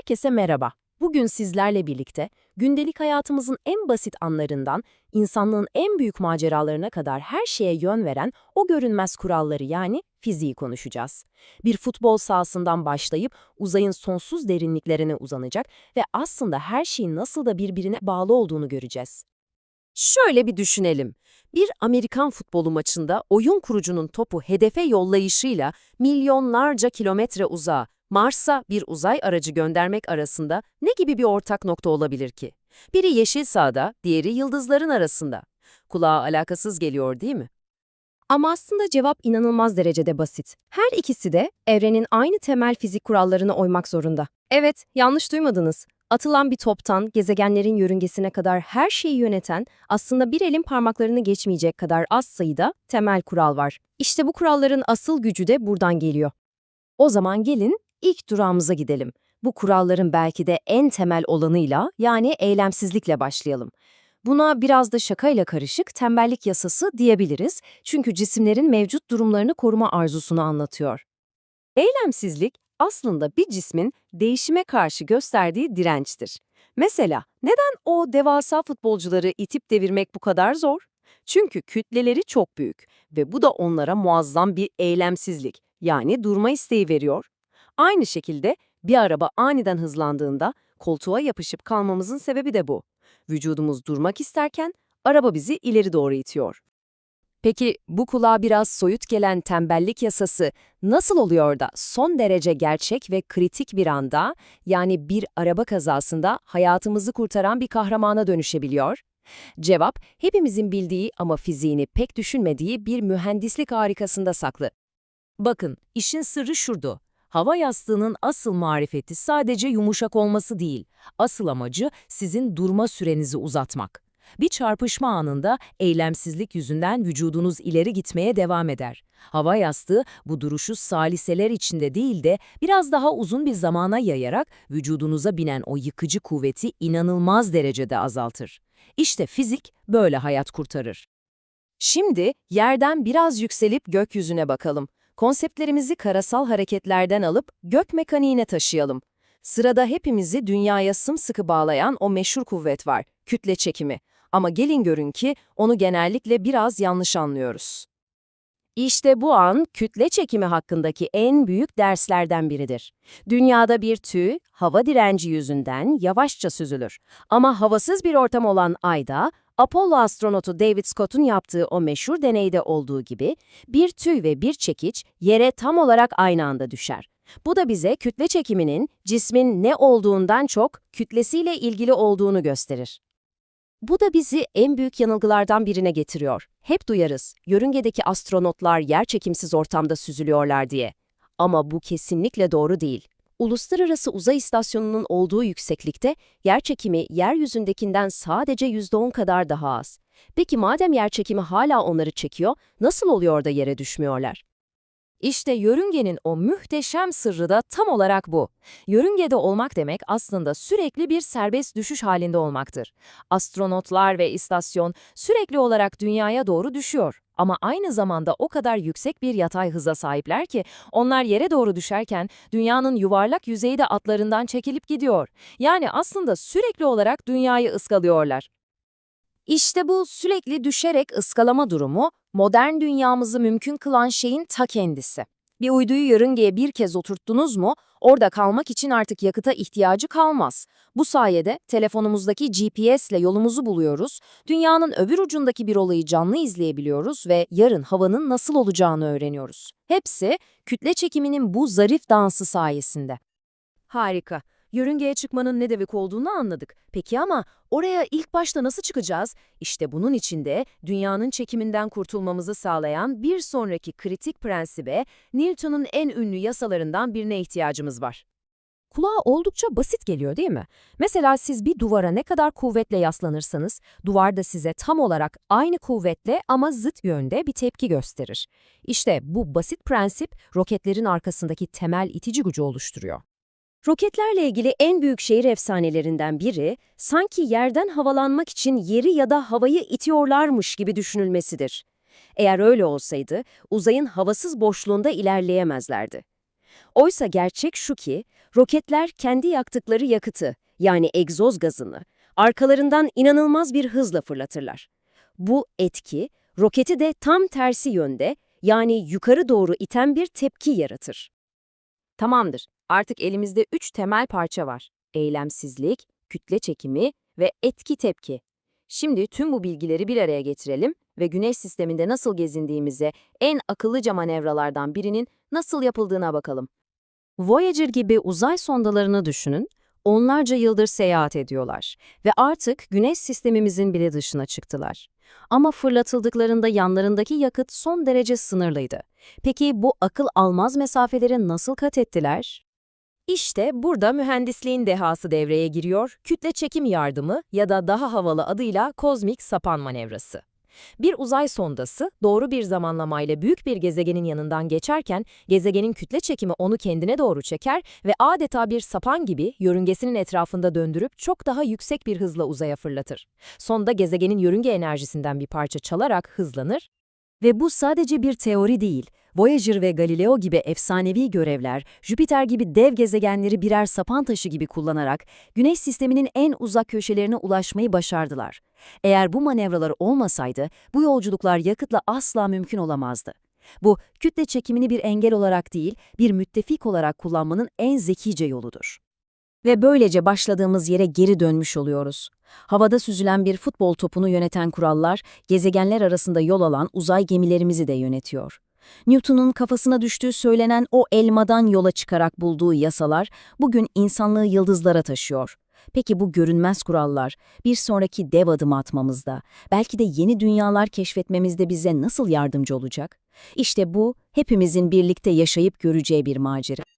Herkese merhaba. Bugün sizlerle birlikte gündelik hayatımızın en basit anlarından insanlığın en büyük maceralarına kadar her şeye yön veren o görünmez kuralları yani fiziği konuşacağız. Bir futbol sahasından başlayıp uzayın sonsuz derinliklerine uzanacak ve aslında her şeyin nasıl da birbirine bağlı olduğunu göreceğiz. Şöyle bir düşünelim. Bir Amerikan futbolu maçında oyun kurucunun topu hedefe yollayışıyla milyonlarca kilometre uzağa Mars'a bir uzay aracı göndermek arasında ne gibi bir ortak nokta olabilir ki? Biri yeşil sahada, diğeri yıldızların arasında. Kulağa alakasız geliyor değil mi? Ama aslında cevap inanılmaz derecede basit. Her ikisi de evrenin aynı temel fizik kurallarına uymak zorunda. Evet, yanlış duymadınız. Atılan bir toptan gezegenlerin yörüngesine kadar her şeyi yöneten, aslında bir elin parmaklarını geçmeyecek kadar az sayıda temel kural var. İşte bu kuralların asıl gücü de buradan geliyor. O zaman gelin ilk durağımıza gidelim. Bu kuralların belki de en temel olanıyla yani eylemsizlikle başlayalım. Buna biraz da şakayla karışık tembellik yasası diyebiliriz çünkü cisimlerin mevcut durumlarını koruma arzusunu anlatıyor. Eylemsizlik aslında bir cismin değişime karşı gösterdiği dirençtir. Mesela neden o devasa futbolcuları itip devirmek bu kadar zor? Çünkü kütleleri çok büyük ve bu da onlara muazzam bir eylemsizlik yani durma isteği veriyor. Aynı şekilde bir araba aniden hızlandığında koltuğa yapışıp kalmamızın sebebi de bu. Vücudumuz durmak isterken araba bizi ileri doğru itiyor. Peki bu kulağa biraz soyut gelen tembellik yasası nasıl oluyor da son derece gerçek ve kritik bir anda yani bir araba kazasında hayatımızı kurtaran bir kahramana dönüşebiliyor? Cevap hepimizin bildiği ama fiziğini pek düşünmediği bir mühendislik harikasında saklı. Bakın işin sırrı şurdu. Hava yastığının asıl marifeti sadece yumuşak olması değil, asıl amacı sizin durma sürenizi uzatmak. Bir çarpışma anında eylemsizlik yüzünden vücudunuz ileri gitmeye devam eder. Hava yastığı bu duruşu saliseler içinde değil de biraz daha uzun bir zamana yayarak vücudunuza binen o yıkıcı kuvveti inanılmaz derecede azaltır. İşte fizik böyle hayat kurtarır. Şimdi yerden biraz yükselip gökyüzüne bakalım. Konseptlerimizi karasal hareketlerden alıp gök mekaniğine taşıyalım. Sırada hepimizi dünyaya sımsıkı bağlayan o meşhur kuvvet var, kütle çekimi. Ama gelin görün ki onu genellikle biraz yanlış anlıyoruz. İşte bu an kütle çekimi hakkındaki en büyük derslerden biridir. Dünyada bir tüy, hava direnci yüzünden yavaşça süzülür. Ama havasız bir ortam olan Ay'da, Apollo astronotu David Scott'un yaptığı o meşhur deneyde olduğu gibi bir tüy ve bir çekiç yere tam olarak aynı anda düşer. Bu da bize kütle çekiminin cismin ne olduğundan çok kütlesiyle ilgili olduğunu gösterir. Bu da bizi en büyük yanılgılardan birine getiriyor. Hep duyarız, yörüngedeki astronotlar yerçekimsiz ortamda süzülüyorlar diye. Ama bu kesinlikle doğru değil. Uluslararası Uzay İstasyonu'nun olduğu yükseklikte yerçekimi yeryüzündekinden sadece %10 kadar daha az. Peki madem yerçekimi hala onları çekiyor, nasıl oluyor da yere düşmüyorlar? İşte yörüngenin o muhteşem sırrı da tam olarak bu. Yörüngede olmak demek aslında sürekli bir serbest düşüş halinde olmaktır. Astronotlar ve istasyon sürekli olarak dünyaya doğru düşüyor. Ama aynı zamanda o kadar yüksek bir yatay hıza sahipler ki onlar yere doğru düşerken dünyanın yuvarlak yüzeyi de atlarından çekilip gidiyor. Yani aslında sürekli olarak dünyayı ıskalıyorlar. İşte bu sürekli düşerek ıskalama durumu modern dünyamızı mümkün kılan şeyin ta kendisi. Bir uyduyu yörüngeye bir kez oturttunuz mu, orada kalmak için artık yakıta ihtiyacı kalmaz. Bu sayede telefonumuzdaki GPS ile yolumuzu buluyoruz, dünyanın öbür ucundaki bir olayı canlı izleyebiliyoruz ve yarın havanın nasıl olacağını öğreniyoruz. Hepsi kütle çekiminin bu zarif dansı sayesinde. Harika. Yörüngeye çıkmanın ne demek olduğunu anladık. Peki ama oraya ilk başta nasıl çıkacağız? İşte bunun içinde dünyanın çekiminden kurtulmamızı sağlayan bir sonraki kritik prensibe Newton'un en ünlü yasalarından birine ihtiyacımız var. Kulağa oldukça basit geliyor değil mi? Mesela siz bir duvara ne kadar kuvvetle yaslanırsanız, duvar da size tam olarak aynı kuvvetle ama zıt yönde bir tepki gösterir. İşte bu basit prensip roketlerin arkasındaki temel itici gücü oluşturuyor. Roketlerle ilgili en büyük şehir efsanelerinden biri, sanki yerden havalanmak için yeri ya da havayı itiyorlarmış gibi düşünülmesidir. Eğer öyle olsaydı, uzayın havasız boşluğunda ilerleyemezlerdi. Oysa gerçek şu ki, roketler kendi yaktıkları yakıtı, yani egzoz gazını, arkalarından inanılmaz bir hızla fırlatırlar. Bu etki, roketi de tam tersi yönde, yani yukarı doğru iten bir tepki yaratır. Tamamdır, artık elimizde üç temel parça var. Eylemsizlik, kütle çekimi ve etki tepki. Şimdi tüm bu bilgileri bir araya getirelim ve Güneş sisteminde nasıl gezindiğimize, en akıllıca manevralardan birinin nasıl yapıldığına bakalım. Voyager gibi uzay sondalarını düşünün, onlarca yıldır seyahat ediyorlar ve artık Güneş sistemimizin bile dışına çıktılar. Ama fırlatıldıklarında yanlarındaki yakıt son derece sınırlıydı. Peki bu akıl almaz mesafeleri nasıl kat ettiler? İşte burada mühendisliğin dehası devreye giriyor, kütle çekim yardımı ya da daha havalı adıyla kozmik sapan manevrası. Bir uzay sondası doğru bir zamanlamayla büyük bir gezegenin yanından geçerken gezegenin kütle çekimi onu kendine doğru çeker ve adeta bir sapan gibi yörüngesinin etrafında döndürüp çok daha yüksek bir hızla uzaya fırlatır. Sonda gezegenin yörünge enerjisinden bir parça çalarak hızlanır ve bu sadece bir teori değil. Voyager ve Galileo gibi efsanevi görevler, Jüpiter gibi dev gezegenleri birer sapan taşı gibi kullanarak Güneş sisteminin en uzak köşelerine ulaşmayı başardılar. Eğer bu manevralar olmasaydı bu yolculuklar yakıtla asla mümkün olamazdı. Bu, kütle çekimini bir engel olarak değil, bir müttefik olarak kullanmanın en zekice yoludur. Ve böylece başladığımız yere geri dönmüş oluyoruz. Havada süzülen bir futbol topunu yöneten kurallar, gezegenler arasında yol alan uzay gemilerimizi de yönetiyor. Newton'un kafasına düştüğü söylenen o elmadan yola çıkarak bulduğu yasalar bugün insanlığı yıldızlara taşıyor. Peki bu görünmez kurallar bir sonraki dev adım atmamızda, belki de yeni dünyalar keşfetmemizde bize nasıl yardımcı olacak? İşte bu hepimizin birlikte yaşayıp göreceği bir macera.